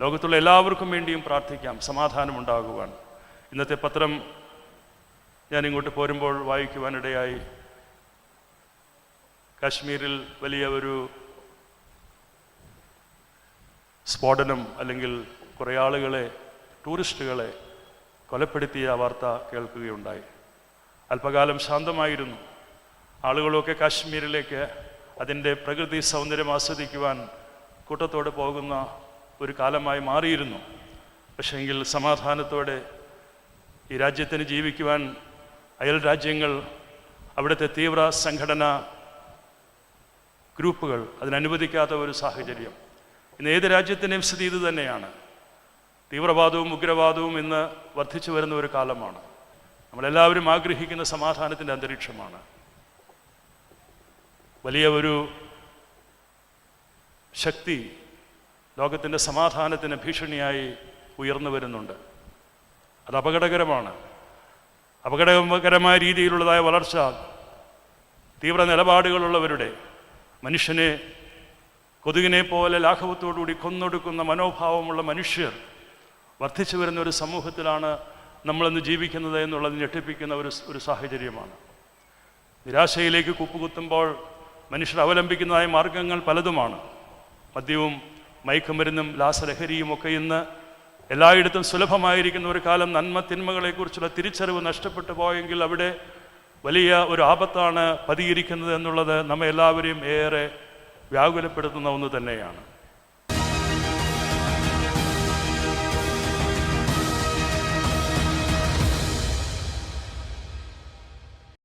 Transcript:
ലോകത്തുള്ള എല്ലാവർക്കും വേണ്ടിയും പ്രാർത്ഥിക്കാം. സമാധാനമുണ്ടാകുവാൻ. ഇന്നത്തെ പത്രം ഞാൻ ഇങ്ങോട്ട് പോരുമ്പോൾ വായിക്കുവാനിടയായി കാശ്മീരിൽ വലിയ ഒരു സ്ഫോടനം അല്ലെങ്കിൽ കുറേ ആളുകളെ ടൂറിസ്റ്റുകളെ കൊലപ്പെടുത്തിയ വാർത്ത കേൾക്കുകയുണ്ടായി. അല്പകാലം ശാന്തമായിരുന്നു. ആളുകളൊക്കെ കാശ്മീരിലേക്ക് അതിന്റെ പ്രകൃതി സൗന്ദര്യം ആസ്വദിക്കുവാൻ കൂട്ടത്തോടെ പോകുന്ന ഒരു കാലമായി മാറിയിരുന്നു. പക്ഷേങ്കിൽ സമാധാനത്തോടെ ഈ രാജ്യത്തിന് ജീവിക്കുവാൻ അയൽ രാജ്യങ്ങൾ അവിടുത്തെ തീവ്ര സംഘടന ഗ്രൂപ്പുകൾ അതിനനുവദിക്കാത്ത ഒരു സാഹചര്യം. ഇന്ന് ഏത് രാജ്യത്തിന്റെയും സ്ഥിതി ഇത് തന്നെയാണ്. തീവ്രവാദവും ഉഗ്രവാദവും ഇന്ന് വർദ്ധിച്ചു വരുന്ന ഒരു കാലമാണ്. നമ്മളെല്ലാവരും ആഗ്രഹിക്കുന്ന സമാധാനത്തിന്റെ അന്തരീക്ഷമാണ്. വലിയ ഒരു ശക്തി ലോകത്തിന്റെ സമാധാനത്തിന് ഭീഷണിയായി ഉയർന്നു വരുന്നുണ്ട്. അത് അപകടകരമാണ്. അപകടകരമായ രീതിയിലുള്ളതായ വളർച്ച തീവ്ര നിലപാടുകളുള്ളവരുടെ മനുഷ്യനെ കൊതുകിനെ പോലെ ലാഘവത്തോടുകൂടി കൊന്നൊടുക്കുന്ന മനോഭാവമുള്ള മനുഷ്യർ വർദ്ധിച്ചു വരുന്ന ഒരു സമൂഹത്തിലാണ് നമ്മളിന്ന് ജീവിക്കുന്നത് എന്നുള്ളത് ഞെട്ടിപ്പിക്കുന്ന ഒരു ഒരു സാഹചര്യമാണ്. നിരാശയിലേക്ക് കുപ്പുകുത്തുമ്പോൾ മനുഷ്യർ അവലംബിക്കുന്നതായ മാർഗങ്ങൾ പലതുമാണ്. മദ്യവും മയക്കുമരുന്നും ലാസലഹരിയും ഒക്കെ ഇന്ന് എല്ലായിടത്തും സുലഭമായിരിക്കുന്ന ഒരു കാലം നന്മ തിന്മകളെക്കുറിച്ചുള്ള തിരിച്ചറിവ് നഷ്ടപ്പെട്ടു പോയെങ്കിൽ അവിടെ വലിയ ഒരു ആപത്താണ് പതിയിരിക്കുന്നത് എന്നുള്ളത് നമ്മെ എല്ലാവരെയും ഏറെ വ്യാകുലപ്പെടുത്തുന്ന ഒന്ന് തന്നെയാണ്.